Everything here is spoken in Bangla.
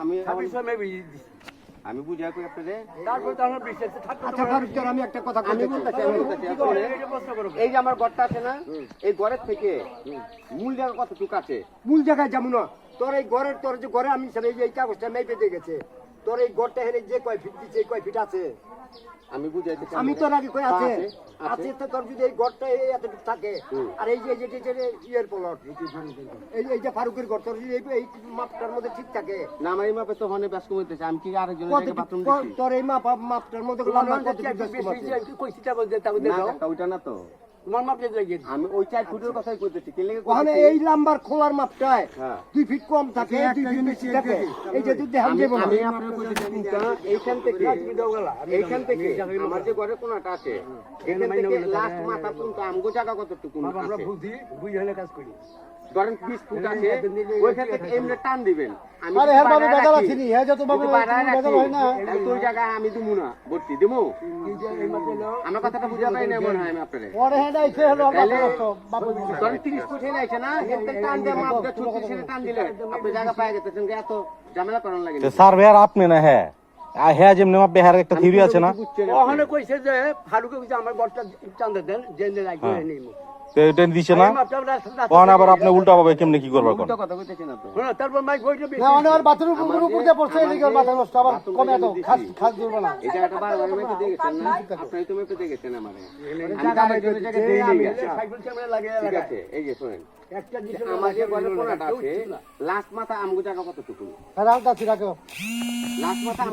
আমি আমি বুঝাই কই আপনাদের। তারপর তো আমার বিশ্বাস আচ্ছা আমি একটা কথা আমি বলতে এই যে আমার ঘরটা আছে না এই ঘরের থেকে মূল জায়গা কতটুকু আছে? মূল জায়গায় যাব না। তোর এই ঘরের তোর যে ঘরে আমি এই কাগজটা মেপে দিয়ে গেছে। তোর এই ঘরটা হেরে যে কয় ফিট দিচ্ছে কয় ফিট আছে? আমি বুঝাইতেছি আমি তোর আগে কই আছে? আছে, তো তোর যদি এই ঘরটা এই এতটুকু থাকে আর এই যে যে যে ইয়ের প্লট এই এই যে ফারুকের ঘর তোর যদি এই মাপটার মধ্যে ঠিক থাকে না আমার এই মাপে তো ওখানে ব্যস্ত হইতেছে আমি কি আরেকজনের কত জায়গায় বাথরুম দিচ্ছি তোর এই মাপ মাপটার মধ্যে কত ফিট ব্যস্ত আছে? না কাকা, ওইটা না তো। তোমার আমি ওই চার ফুটের কথাই কইতেছি ওখানে এই লাম্বার খোলার মাপটায়। দুই ফিট কম থাকে দুই ফিট বেশি থাকে। এই যে তুই আমি না। আমি আপনার কইতেছি এইখান থেকে এইখান থেকে আমার যে ঘরে কোনাটা আছে এখান থেকে লাস্ট মাথা পর্যন্ত আমগো জায়গা কতটুকু আমরা আছে? বুঝি হলে কাজ করি। ধরেন বিশ ফুট আছে ওইখান থেকে এমনি টান দিবেন। আমি আরে যদি হ্যাঁ হ্যাঁ না। আমি ভর্তি আমার কথাটা বুঝা পাই না মনে হয় আমি হ্যাঁ হয়ে সার্ভেয়ার আপনি না হ্যাঁ। আর হ্যাঁ যেমনি মাপবে হ্যাঁ একটা থিওরি আছে না। ওখানে কইছে যে ফারুকে কইছে আমার বলটা চান্দা দেন জেনে লাগবে নেই তো এটা দিছে না? আবার আপনি উল্টা পাবে কেমনে কি করবার কোন মাথা আমগো জায়গা কতটুকু? লাস্ট মাথা